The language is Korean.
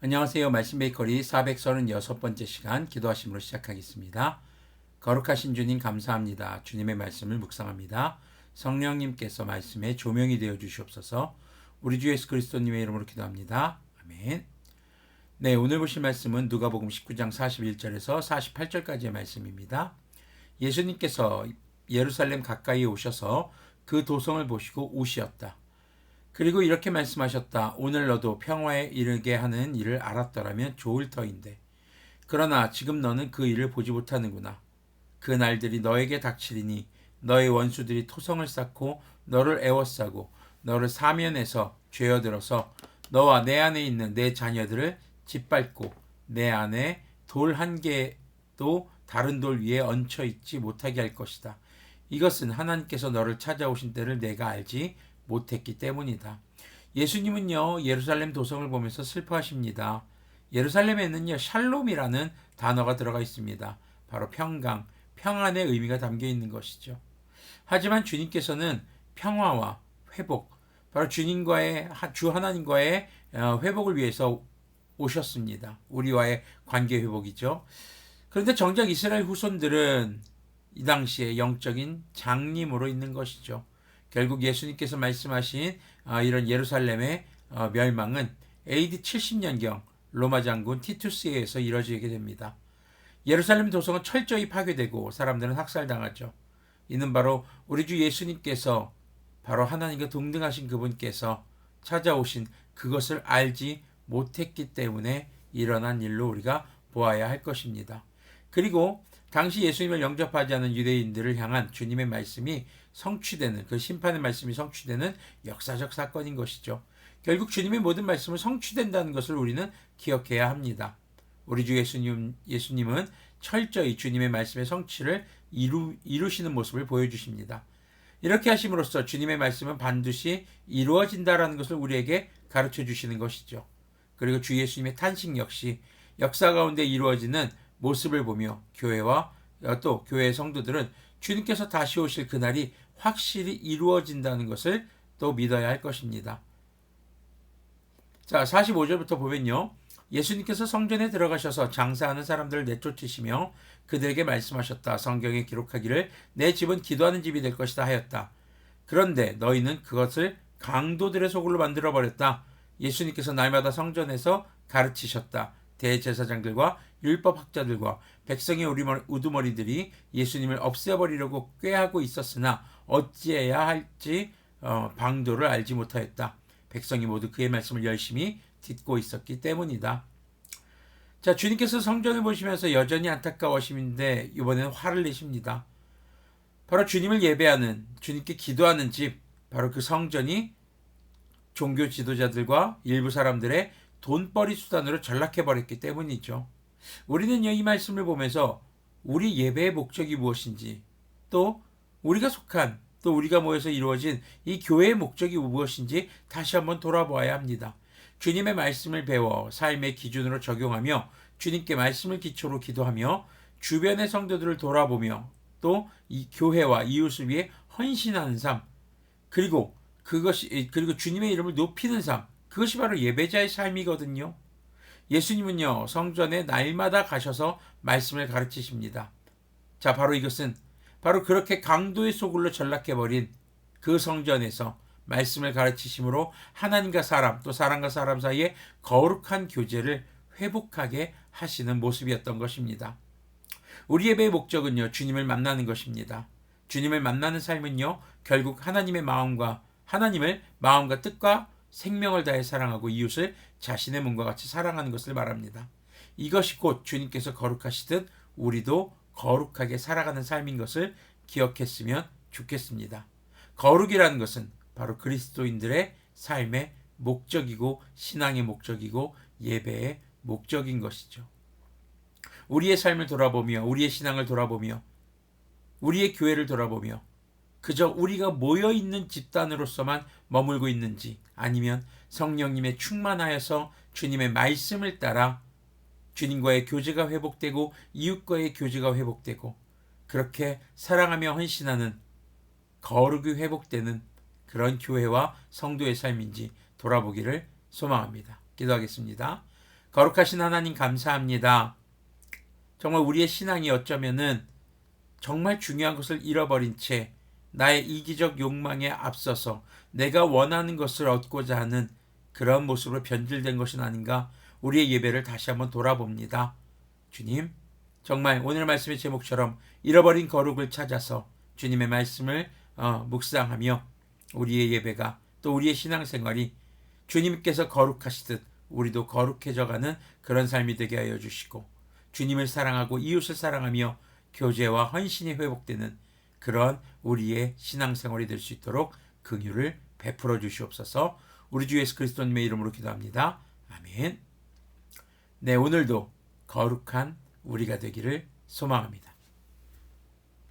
안녕하세요. 말씀 베이커리 436번째 시간 기도하심으로 시작하겠습니다. 거룩하신 주님 감사합니다. 주님의 말씀을 묵상합니다. 성령님께서 말씀에 조명이 되어 주시옵소서. 우리 주 예수 그리스도님의 이름으로 기도합니다. 아멘. 네, 오늘 보실 말씀은 누가복음 19장 41절에서 48절까지의 말씀입니다. 예수님께서 예루살렘 가까이 오셔서 그 도성을 보시고 우시었다. 그리고 이렇게 말씀하셨다. 오늘 너도 평화에 이르게 하는 일을 알았더라면 좋을 터인데. 그러나 지금 너는 그 일을 보지 못하는구나. 그 날들이 너에게 닥치리니 너의 원수들이 토성을 쌓고 너를 애워싸고 너를 사면에서 죄어들어서 너와 내 안에 있는 내 자녀들을 짓밟고 내 안에 돌 한 개도 다른 돌 위에 얹혀 있지 못하게 할 것이다. 이것은 하나님께서 너를 찾아오신 때를 내가 알지 못했기 때문이다. 예수님은요, 예루살렘 도성을 보면서 슬퍼하십니다. 예루살렘에는요, 샬롬이라는 단어가 들어가 있습니다. 바로 평강, 평안의 의미가 담겨 있는 것이죠. 하지만 주님께서는 평화와 회복, 바로 주님과의, 주 하나님과의 어, 회복을 위해서 오셨습니다. 우리와의 관계 회복이죠. 그런데 정작 이스라엘 후손들은 이 당시에 영적인 장님으로 있는 것이죠. 결국 예수님께서 말씀하신 아, 이런 예루살렘의 어, 멸망은 AD 70년경 로마 장군 티투스에 의해서 이뤄지게 됩니다. 예루살렘 도성은 철저히 파괴되고 사람들은 학살당하죠. 이는 바로 우리 주 예수님께서 바로 하나님과 동등하신 그분께서 찾아오신 그것을 알지 못했기 때문에 일어난 일로 우리가 보아야 할 것입니다. 그리고 당시 예수님을 영접하지 않은 유대인들을 향한 주님의 말씀이 성취되는 그 심판의 말씀이 성취되는 역사적 사건인 것이죠. 결국 주님의 모든 말씀은 성취된다는 것을 우리는 기억해야 합니다. 우리 주 예수님 예수님은 철저히 주님의 말씀의 성취를 이루, 이루시는 모습을 보여주십니다. 이렇게 하심으로써 주님의 말씀은 반드시 이루어진다라는 것을 우리에게 가르쳐 주시는 것이죠. 그리고 주 예수님의 탄식 역시 역사 가운데 이루어지는 모습을 보며 교회와 또 교회 성도들은 주님께서 다시 오실 그날이 확실히 이루어진다는 것을 또 믿어야 할 것입니다. 자, 45절부터 보면요. 예수님께서 성전에 들어가셔서 장사하는 사람들을 내쫓으시며 그들에게 말씀하셨다. 성경에 기록하기를 내 집은 기도하는 집이 될 것이다 하였다. 그런데 너희는 그것을 강도들의 소굴로 만들어 버렸다. 예수님께서 날마다 성전에서 가르치셨다. 대제사장들과 율법학자들과 백성의 우두머리들이 예수님을 없애버리려고 꾀하고 있었으나 어찌해야 할지 어, 방도를 알지 못하였다. 백성이 모두 그의 말씀을 열심히 듣고 있었기 때문이다. 자, 주님께서 성전을 보시면서 여전히 안타까워하심인데 이번에는 화를 내십니다. 바로 주님을 예배하는 주님께 기도하는 집 바로 그 성전이 종교 지도자들과 일부 사람들의 돈벌이 수단으로 전락해 버렸기 때문이죠. 우리는요 이 말씀을 보면서 우리 예배의 목적이 무엇인지 또 우리가 속한 또 우리가 모여서 이루어진 이 교회의 목적이 무엇인지 다시 한번 돌아보아야 합니다. 주님의 말씀을 배워 삶의 기준으로 적용하며 주님께 말씀을 기초로 기도하며 주변의 성도들을 돌아보며 또 이 교회와 이웃을 위해 헌신하는 삶 그리고 그것이 그리고 주님의 이름을 높이는 삶 그것이 바로 예배자의 삶이거든요. 예수님은요, 성전에 날마다 가셔서 말씀을 가르치십니다. 자, 바로 이것은 바로 그렇게 강도의 소굴로 전락해버린 그 성전에서 말씀을 가르치심으로 하나님과 사람, 또 사람과 사람 사이에 거룩한 교제를 회복하게 하시는 모습이었던 것입니다. 우리 예배의 목적은요, 주님을 만나는 것입니다. 주님을 만나는 삶은요, 결국 하나님의 마음과 하나님을 마음과 뜻과 생명을 다해 사랑하고 이웃을 자신의 몸과 같이 사랑하는 것을 말합니다. 이것이 곧 주님께서 거룩하시듯 우리도 거룩하게 살아가는 삶인 것을 기억했으면 좋겠습니다. 거룩이라는 것은 바로 그리스도인들의 삶의 목적이고 신앙의 목적이고 예배의 목적인 것이죠. 우리의 삶을 돌아보며 우리의 신앙을 돌아보며 우리의 교회를 돌아보며 그저 우리가 모여 있는 집단으로서만 머물고 있는지 아니면 성령님의 충만하여서 주님의 말씀을 따라 주님과의 교제가 회복되고 이웃과의 교제가 회복되고 그렇게 사랑하며 헌신하는 거룩이 회복되는 그런 교회와 성도의 삶인지 돌아보기를 소망합니다. 기도하겠습니다. 거룩하신 하나님 감사합니다. 정말 우리의 신앙이 어쩌면은 정말 중요한 것을 잃어버린 채 나의 이기적 욕망에 앞서서 내가 원하는 것을 얻고자 하는 그런 모습으로 변질된 것은 아닌가 우리의 예배를 다시 한번 돌아봅니다. 주님, 정말 오늘 말씀의 제목처럼 잃어버린 거룩을 찾아서 주님의 말씀을 어, 묵상하며 우리의 예배가 또 우리의 신앙생활이 주님께서 거룩하시듯 우리도 거룩해져가는 그런 삶이 되게 하여 주시고 주님을 사랑하고 이웃을 사랑하며 교제와 헌신이 회복되는 그런 우리의 신앙생활이 될 수 있도록 긍휼을 베풀어 주시옵소서. 우리 주 예수 그리스도님의 이름으로 기도합니다. 아멘. 네, 오늘도 거룩한 우리가 되기를 소망합니다.